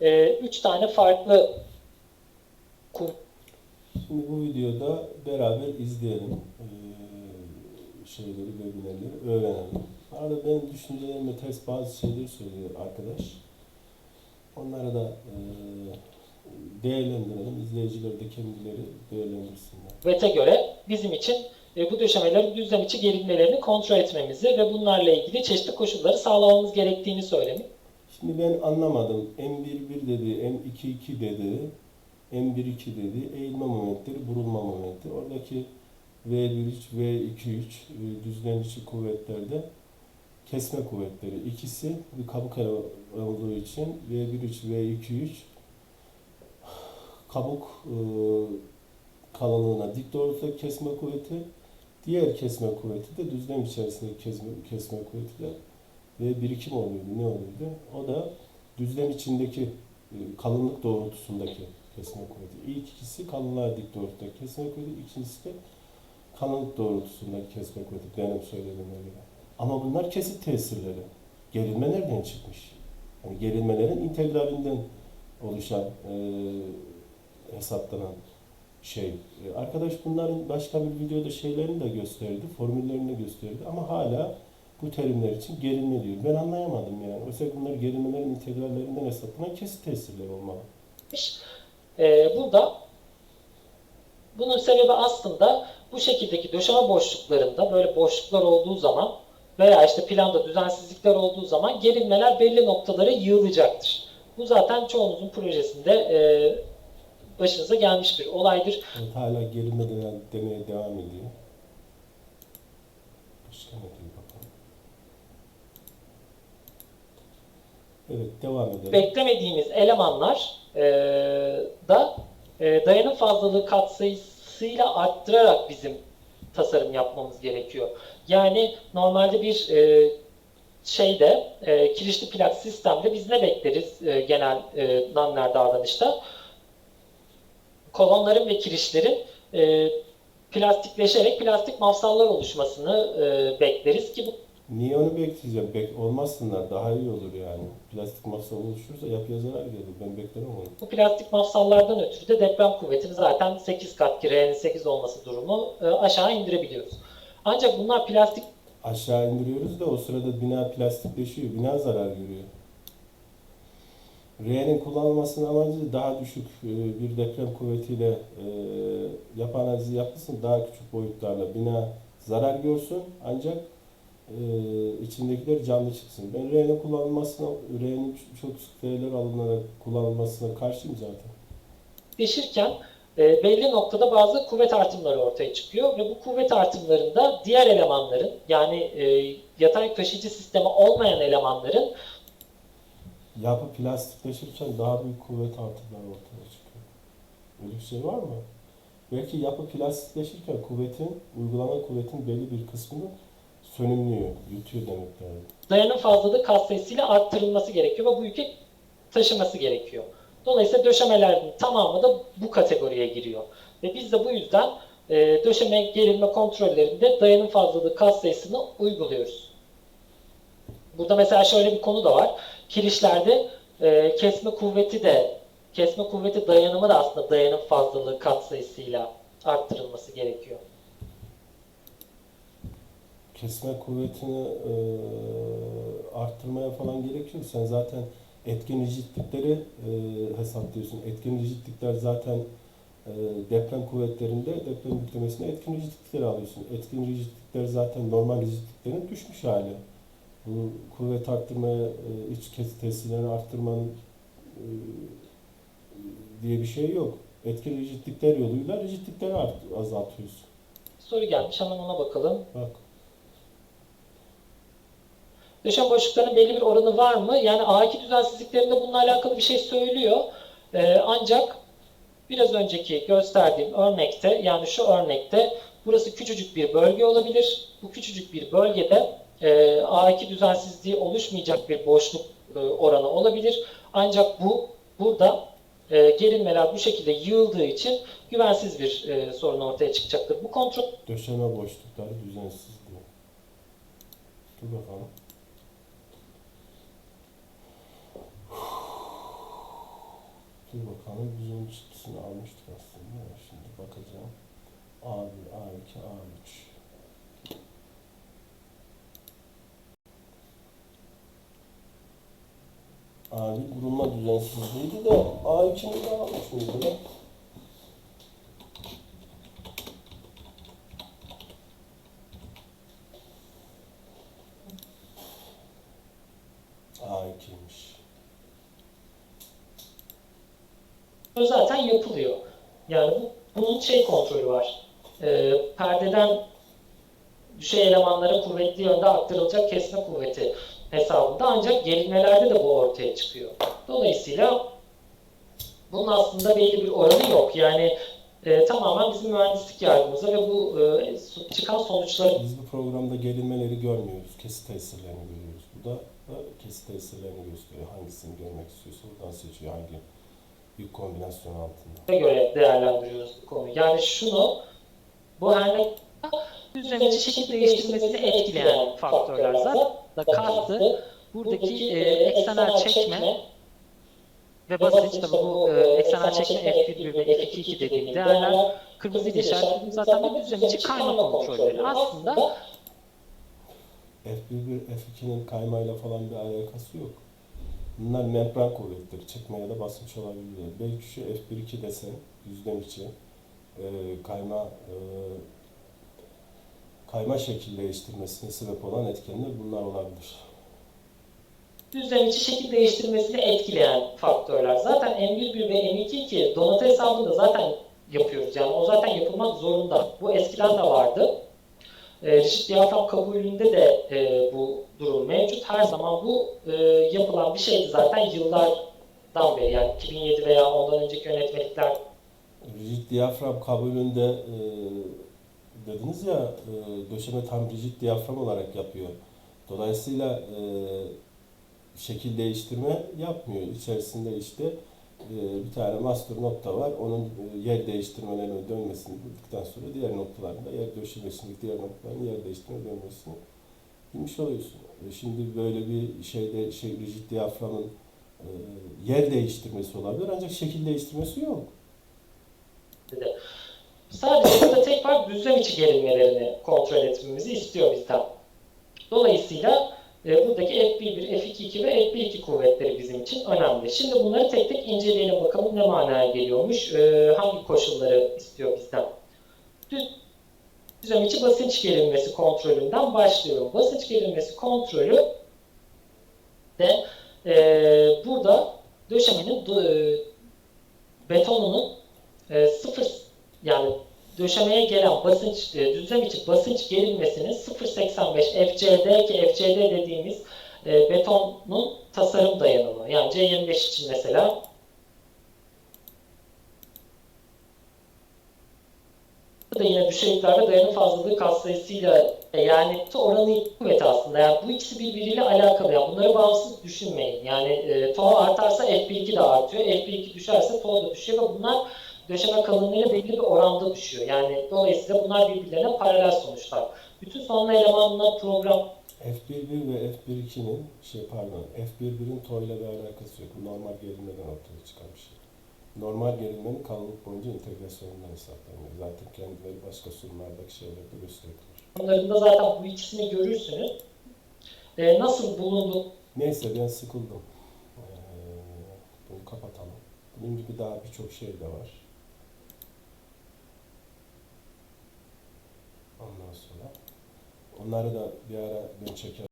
e, üç tane farklı Şimdi bu videoda beraber izleyelim. Ee, şeyleri, webinarları öğrenelim. Arada benim düşüncelerime ters bazı şeyler söylüyor arkadaş. Onları da e, değerlendirelim. İzleyiciler de kendileri değerlendirsinler. VET'e göre bizim için e, bu döşemelerin düzlem içi gerilmelerini kontrol etmemizi ve bunlarla ilgili çeşitli koşulları sağlamamız gerektiğini söylemiş. Şimdi ben anlamadım. M11 dedi, M22 dedi, M12 dedi. Eğilme momentleri, burulma momentleri. Oradaki V13, V23 e, düzlem içi kuvvetlerde kesme kuvvetleri. İkisi bir kabuk olduğu için V13, V23 kabuk e, kalınlığına dik doğrultuda kesme kuvveti, diğer kesme kuvveti de düzlem içerisindeki kesme, kesme kuvveti de ve birikim oluyordu. Ne oluyordu? O da düzlem içindeki e, kalınlık doğrultusundaki kesme kuvveti. İlk ikisi kalınlığa dik doğrultuda kesme kuvveti, ikincisi de kalınlık doğrultusundaki kesme kuvveti. Benim söylediğime göre. Ama bunlar kesit tesirleri. Gerilme nereden çıkmış? Yani gerilmelerin integralinden oluşan e, hesaplanan şey. E, Arkadaş bunların başka bir videoda şeylerini de gösterdi, formüllerini de gösterdi ama hala bu terimler için gerilme diyor. Ben anlayamadım yani. Oysa bunlar gerilmelerin integrallerinden hesaplanan kesit tesirleri olmalı. E, burada bunun sebebi aslında bu şekildeki döşeme boşluklarında böyle boşluklar olduğu zaman veya işte planda düzensizlikler olduğu zaman gerilmeler belli noktalara yığılacaktır. Bu zaten çoğunuzun projesinde e, başınıza gelmiş bir olaydır. Evet, hala gerilme demeye devam ediyor. Başka ne diyor bakalım. Evet devam edelim. beklemediğimiz elemanlar e, da e, dayanım fazlalığı katsayısıyla arttırarak bizim tasarım yapmamız gerekiyor. Yani normalde bir e, şeyde e, kirişli plak sistemde biz ne bekleriz e, genel e, nanner davranışta? Kolonların ve kirişlerin e, plastikleşerek plastik mafsallar oluşmasını e, bekleriz ki bu Niye onu bekleyeceğim? Bek olmazsınlar daha iyi olur yani. Plastik masa oluşursa yapıya zarar gelir. Ben beklemem onu. Bu plastik mafsallardan ötürü de deprem kuvvetini zaten 8 kat ki R'nin 8 olması durumu e, aşağı indirebiliyoruz. Ancak bunlar plastik Aşağı indiriyoruz da o sırada bina plastikleşiyor. Bina zarar görüyor. R'nin kullanılmasının amacı daha düşük e, bir deprem kuvvetiyle e, yapı analizi yapılsın. Daha küçük boyutlarla bina zarar görsün. Ancak e, içindekiler canlı çıksın. Ben R'nin kullanılmasına, R'nin çok sık R'ler alınarak kullanılmasına karşıyım zaten. Birleşirken e, belli noktada bazı kuvvet artımları ortaya çıkıyor ve bu kuvvet artımlarında diğer elemanların yani e, yatay taşıyıcı sistemi olmayan elemanların Yapı plastikleşirken daha büyük kuvvet artımları ortaya çıkıyor. Öyle bir şey var mı? Belki yapı plastikleşirken kuvvetin, uygulanan kuvvetin belli bir kısmını sönümlüyor, yutuyor demek yani. dayanım fazlalığı katsayısıyla arttırılması gerekiyor ve bu yükü taşıması gerekiyor. Dolayısıyla döşemelerin tamamı da bu kategoriye giriyor. Ve biz de bu yüzden e, döşeme gerilme kontrollerinde dayanım fazlalığı katsayısını uyguluyoruz. Burada mesela şöyle bir konu da var. Kirişlerde e, kesme kuvveti de kesme kuvveti dayanımı da aslında dayanım fazlalığı katsayısıyla arttırılması gerekiyor. Kesme kuvvetini e, arttırmaya falan gerekiyor. Sen zaten etkin rigidlikleri e, hesaplıyorsun. Etkin rigidlikler zaten e, deprem kuvvetlerinde deprem yüklemesine etkin rigidlikleri alıyorsun. Etkin rigidlikler zaten normal rigidliklerin düşmüş hali. Bu kuvvet arttırmaya, e, iç kes tesirlerini arttırmanın e, diye bir şey yok. Etkin rigidlikler yoluyla rigidlikleri azaltıyorsun. Soru gelmiş hemen ona bakalım. Bak. Döşem boşluklarının belli bir oranı var mı? Yani A2 düzensizliklerinde bununla alakalı bir şey söylüyor. Ee, ancak biraz önceki gösterdiğim örnekte yani şu örnekte burası küçücük bir bölge olabilir. Bu küçücük bir bölgede e, A2 düzensizliği oluşmayacak bir boşluk e, oranı olabilir. Ancak bu burada e, gerilmeler bu şekilde yığıldığı için güvensiz bir e, sorun ortaya çıkacaktır. Bu kontrol Döşeme boşlukları düzensiz diyor. Dur bakalım. Biz onun çıktısını almıştık aslında. Şimdi bakacağım. A1, A2, A3. A1 vurulma düzensizliğiydi de A2'ni de almış mıydı lan? A2'ymiş. Zaten yapılıyor. Yani bu, bunun şey kontrolü var. Ee, perdeden düşey elemanlara kuvvetli yönde aktarılacak kesme kuvveti hesabında ancak gerilmelerde de bu ortaya çıkıyor. Dolayısıyla bunun aslında belli bir oranı yok. Yani e, tamamen bizim mühendislik yardımımıza ve bu e, çıkan sonuçları Biz bu programda gerilmeleri görmüyoruz. Kesit tesirlerini görüyoruz. Bu da, kesit tesirlerini gösteriyor. Hangisini görmek istiyorsa oradan seçiyor. Hangi bir kombinasyon altında. göre değerlendiriyoruz bu konuyu. Yani şunu, bu her ne düzlemeci şekil değiştirmesini etkileyen faktörler zaten da kastı buradaki e, eksenel çekme ve basınç tabi bu e, eksenel çekme F1 ve F2 dediğim değerler kırmızı ile işaretlediğim zaten bir düzlemeci kayma kontrolleri. Aslında F1, F2'nin kaymayla falan bir alakası yok. Bunlar membran kuvvetleri. Çekme ya da basınç olabilir. Belki şu F1-2 desen düzlem içi e, kayma e, kayma şekil değiştirmesine sebep olan etkenler bunlar olabilir. düzlemeci şekil değiştirmesini etkileyen faktörler. Zaten M11 ve M22 donatı hesabında zaten yapıyoruz. Yani o zaten yapılmak zorunda. Bu eskiden de vardı. E, rigid diyafram kabulünde de e, bu durum mevcut. Her zaman bu e, yapılan bir şeydi zaten yıllardan beri. Yani 2007 veya ondan önceki yönetmelikler Rigid diyafram kabulünde e, dediniz ya e, döşeme tam rigid diyafram olarak yapıyor. Dolayısıyla e, şekil değiştirme yapmıyor. İçerisinde işte bir tane master nokta var. Onun e, yer değiştirmelerine dönmesini bildikten sonra diğer noktalarında yer döşemesindeki diğer noktaların yer değiştirme dönmesini bilmiş oluyorsun. Şimdi böyle bir şeyde şey rigid diyaframın e, yer değiştirmesi olabilir ancak şekil değiştirmesi yok. Sadece burada tek fark düzlem içi gerilmelerini kontrol etmemizi istiyor bizden. Dolayısıyla e, buradaki F11, F22 ve F12 kuvvetleri bizim için önemli. Şimdi bunları tek tek inceleyelim bakalım ne manaya geliyormuş, e, hangi koşulları istiyor bizden. Düz, düzlem içi basınç gerilmesi kontrolünden başlıyorum. Basınç gerilmesi kontrolü de e, burada döşemenin e, betonunun e, sıfır yani döşemeye gelen basınç, e, düzlem içi basınç gerilmesinin 0.85 FCD ki FCD dediğimiz e, betonun tasarım dayanımı. Yani C25 için mesela da yine düşeyliklerde dayanım fazlalığı katsayısıyla e, yani oranı kuvveti aslında. Yani bu ikisi birbiriyle alakalı. Yani bunları bağımsız düşünmeyin. Yani e, TOA artarsa F1-2 de artıyor. F1-2 düşerse TOA da düşüyor ve bunlar döşeme kalınlığıyla belli bir oranda düşüyor. Yani dolayısıyla bunlar birbirlerine paralel sonuçlar. Bütün sonlu elemanlar program F11 ve F12'nin şey pardon F11'in toyla bir alakası yok. Normal gerilmeden ortaya çıkan bir şey. Normal gerilmenin kalınlık boyunca integrasyonundan hesaplanıyor. Zaten kendileri başka sunumlardaki şeylerde gösterilir. Onlarında zaten bu ikisini görürsünüz. Ee, nasıl bulundu? Neyse ben sıkıldım. Ee, bunu kapatalım. Bunun gibi daha birçok şey de var. Ondan sonra onları da bir ara ben çekerim.